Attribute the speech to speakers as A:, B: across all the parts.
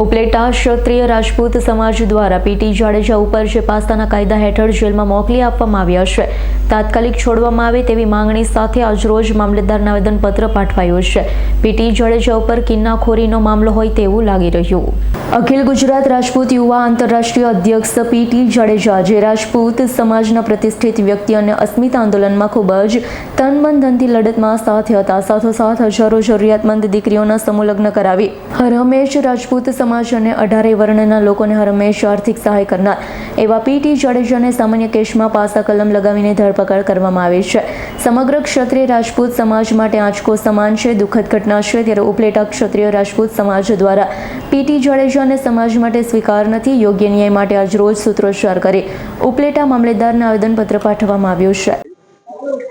A: ઉપલેટા ક્ષત્રિય રાજપૂત સમાજ દ્વારા પીટી જાડેજા ઉપર જે પાસ્તાના કાયદા હેઠળ જેલમાં મોકલી આપવામાં આવ્યા છે, તાત્કાલિક છોડવામાં આવે તેવી માંગણી સાથે આજરોજ મામલતદારને આવેદનપત્ર પાઠવાયું છે. પીટી જાડેજા ઉપર કિન્નાખોરીનો મામલો હોય તેવું લાગી રહ્યું. અખિલ ગુજરાત રાજપૂત યુવા આંતરરાષ્ટ્રીય અધ્યક્ષ પીટી જાડેજા જે રાજપૂત સમાજના પ્રતિષ્ઠિત વ્યક્તિ અને અસ્મિતા આંદોલનમાં ખૂબ જ તન ધનથી લડતમાં સાથે હતા. સાથોસાથ હજારો જરૂરિયાતમંદ દીકરીઓના સમૂહલગ્ન કરાવી હરહમેશ રાજપૂત સમાજ અને અઢારે વર્ણના લોકોને હરહમેશ આર્થિક સહાય કરનાર એવા પીટી જાડેજાને સામાન્ય કેસમાં પાસા કલમ લગાવીને ધરપકડ કરવામાં આવી છે. સમગ્ર ક્ષત્રિય રાજપૂત સમાજ માટે આંચકો સમાન છે. દુઃખદ ઘટના છે. ત્યારે ઉપલેટા ક્ષત્રિય રાજપૂત સમાજ દ્વારા પીટી જાડેજાને સમાજ માટે સ્વીકાર નથી, યોગ્ય ન્યાય માટે આજ રોજ સૂત્રોચ્ચાર કરી ઉપલેટા મામલેદારને આવેદનપત્ર પાઠવવામાં આવ્યું છે.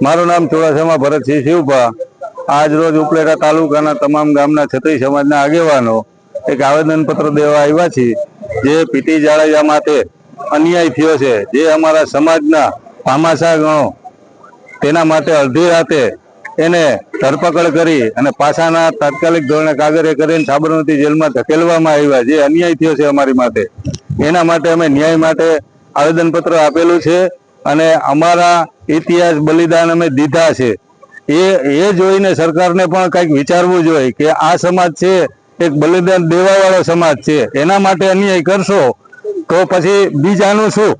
B: મારું નામ ચોરાસામાં ભરતસિંહ શિવભા. આજ રોજ ઉપલેટા તાલુકાના તમામ ગામના છત્રી સમાજના આગેવાનો એક આવેદનપત્ર દેવા આવ્યા છે જે પીટી જાડેજા માટે અન્યાય થયો છે. જે અમારા સમાજના ભામાશા ગણો, તેના માટે અડધી રાતે એને ધરપકડ કરી અને પાછાના તાત્કાલિક ધોરણે કાગરે કરીને સાબરમતી જેલમાં ધકેલવામાં આવ્યા, જે અન્યાય થયો છે અમારી માટે. એના માટે અમે ન્યાય માટે આવેદનપત્ર આપેલું છે અને અમારા ઇતિહાસ બલિદાન અમે દીધા છે. એ એ જોઈને સરકારને પણ કંઈક વિચારવું જોઈએ કે આ સમાજ છે, એક બલિદાન દેવાવાળો સમાજ છે, એના માટે અન્યાય કરશો તો પછી બીજાનું શું?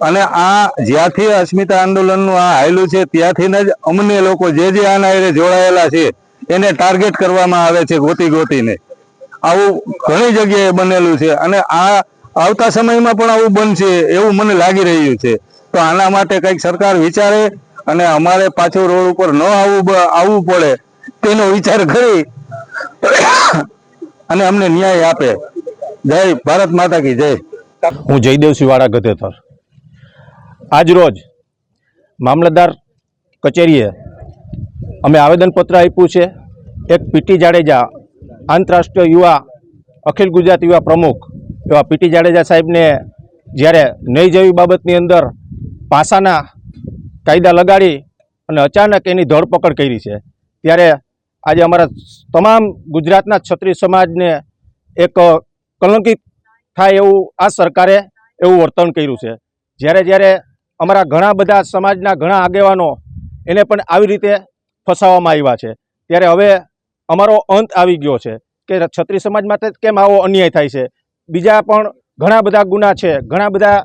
B: અને આ જ્યાંથી અસ્મિતા આંદોલનનું આ આવેલું છે ત્યાંથી જ અમને લોકો જે જે આના હારે જોડાયેલા છે, એને ટાર્ગેટ કરવામાં આવે છે ગોતી ગોતીને. આવું ઘણી જગ્યાએ બનેલું છે અને આ આવતા સમયમાં પણ આવું બનશે એવું મને લાગી રહ્યું છે. તો આના માટે કંઈક સરકાર વિચારે અને અમારે પાછું રોડ ઉપર ન આવવું આવવું પડે તેનો વિચાર કરી અને અમને ન્યાય આપે. જય ભારત માતા કી જય.
C: હું જયદેવ શિવાળા ગધેથર આજરોજ મામલતદાર કચેરીએ અમે આવેદનપત્ર આપ્યું છે. એક પીટી જાડેજા આંતરરાષ્ટ્રીય યુવા, અખિલ ગુજરાત યુવા પ્રમુખ એવા પીટી જાડેજા સાહેબને જ્યારે નહીં જેવી બાબતની અંદર પાસાના કાયદા લગાડી અને અચાનક એની ધરપકડ કરી છે. ત્યારે આજે અમારા તમામ ગુજરાતના ક્ષત્રિય સમાજને એક કલંકિત થાય એવું આ સરકારે એવું વર્તન કર્યું છે. જ્યારે જ્યારે અમારા ઘણા બધા સમાજના ઘણા આગેવાનો એને પણ આવી રીતે ફસાવવામાં આવ્યા છે. ત્યારે હવે અમારો અંત આવી ગયો છે કે છત્રી સમાજ માટે કેમ આવો અન્યાય થાય છે? બીજા પણ ઘણા બધા ગુના છે. ઘણા બધા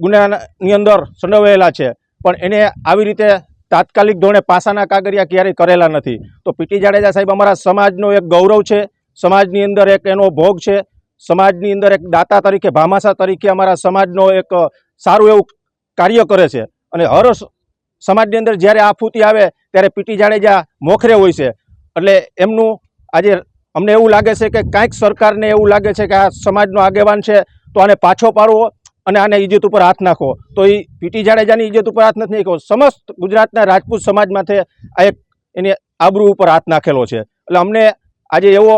C: ગુનાની અંદર સંડોવાયેલા છે. પણ એને આવી રીતે તાત્કાલિક ધોરણે પાસાના કાગરિયા ક્યારેય કરેલા નથી. તો પીટી જાડેજા સાહેબ અમારા સમાજનો એક ગૌરવ છે. સમાજની અંદર એક એનો ભોગ છે. સમાજની અંદર એક દાતા તરીકે, ભામાસા તરીકે અમારા સમાજનો એક સારું એવું કાર્ય કરે છે. અને હર સમાજની અંદર જ્યારે આફૂતી આવે, ત્યારે પીટી જાડેજા મોખરે હોય છે. એટલે એમનું આજે અમને એવું લાગે છે કે કાંઈક સરકારને એવું લાગે છે કે આ સમાજનો આગેવાન છે, તો આને પાછો પાડવો અને આને ઇજ્જત ઉપર હાથ નાખો. તો એ પીટી જાડેજાની ઇજ્જત ઉપર હાથ નથી નાખ્યો. સમસ્ત ગુજરાતના રાજપૂત સમાજમાંથી આ એક એની આબરૂ ઉપર હાથ નાખેલો છે. એટલે અમને આજે એવો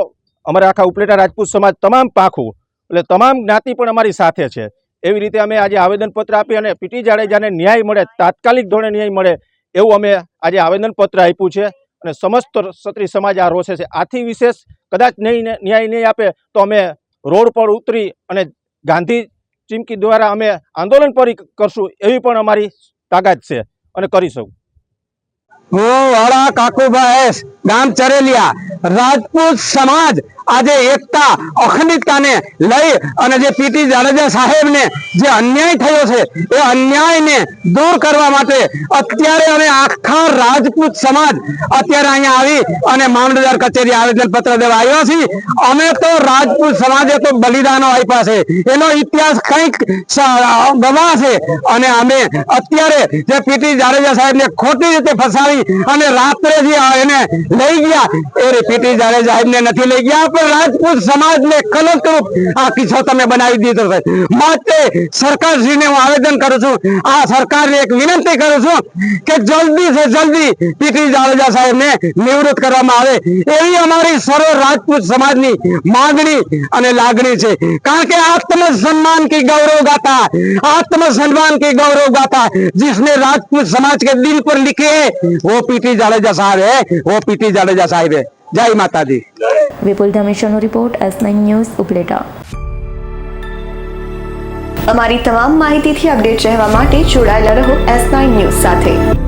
C: અમારા આખા ઉપલેટા રાજપૂત સમાજ તમામ પાખું, એટલે તમામ જ્ઞાતિ પણ અમારી સાથે છે. એવી રીતે અમે આજે આવેદનપત્ર આપી અને પીટી જાડેજાને ન્યાય મળે, તાત્કાલિક ધોરણે ન્યાય મળે એવું અમે આજે આવેદનપત્ર આપ્યું છે. અને સમસ્ત ક્ષત્રિય સમાજ આ રોષે છે. આથી વિશેષ કદાચ નહીં ન્યાય નહીં આપે તો અમે રોડ પર ઉતરી અને ગાંધી ચીમકી દ્વારા અમે આંદોલન પર કરશું એવી પણ અમારી તાકાત છે અને કરીશું
D: હું વાળા કાકુભાઈ ગામ ચરેલિયા, રાજપૂત સમાજ આજે એકતા અખંડિતતાને લઈ અને જે પીટી જાડેજા સાહેબને જે અન્યાય થયો છે, એ અન્યાયને દૂર કરવા માટે અત્યારે અમે આખા રાજપૂત સમાજ અત્યારે અહીંયા આવી અને મામલતદાર કચેરી આવેદન પત્ર દેવા આવ્યા છીએ. અમે તો રાજપૂત સમાજે તો બલિદાનો આપ્યા છે. એનો ઇતિહાસ કંઈક ગવા છે. અને અમે અત્યારે જે પીટી જાડેજા સાહેબને ખોટી રીતે ફસાવી અને રાત્રે જે એને લઈ ગયા, એ પીટી જાડેજા સાહેબને નથી લઈ ગયા પણ રાજપૂત સમાજને કલંકરૂપ આ કિસ્સો તમે બનાવી દીધો છે માટે સરકારશ્રીને હું આવેદન કરું છું આ સરકારને એક વિનંતી કરું છું કે જલ્દી સે જલ્દી પીટી જાડેજા સાહેબને નિવૃત્ત કરવામાં આવે એવી અમારી સર્વ રાજપૂત સમાજની માંગણી અને લાગણી છે કારણ કે आत्म सम्मान की गौरव गाथा आत्म सम्मान की गौरव गाथा जिसने राजपूत समाज के दिल पर लिखे है वो पीटी जाडेजा साहब है वो पीटी जाडेजा साहब है जय माता दी
A: વિપુલ ધમેશાનો report S nine news Upleta.
E: અમારી તમામ માહિતીથી અપડેટ રહેવા માટે જોડાયેલા રહો એસ નાઇન ન્યૂઝ સાથે.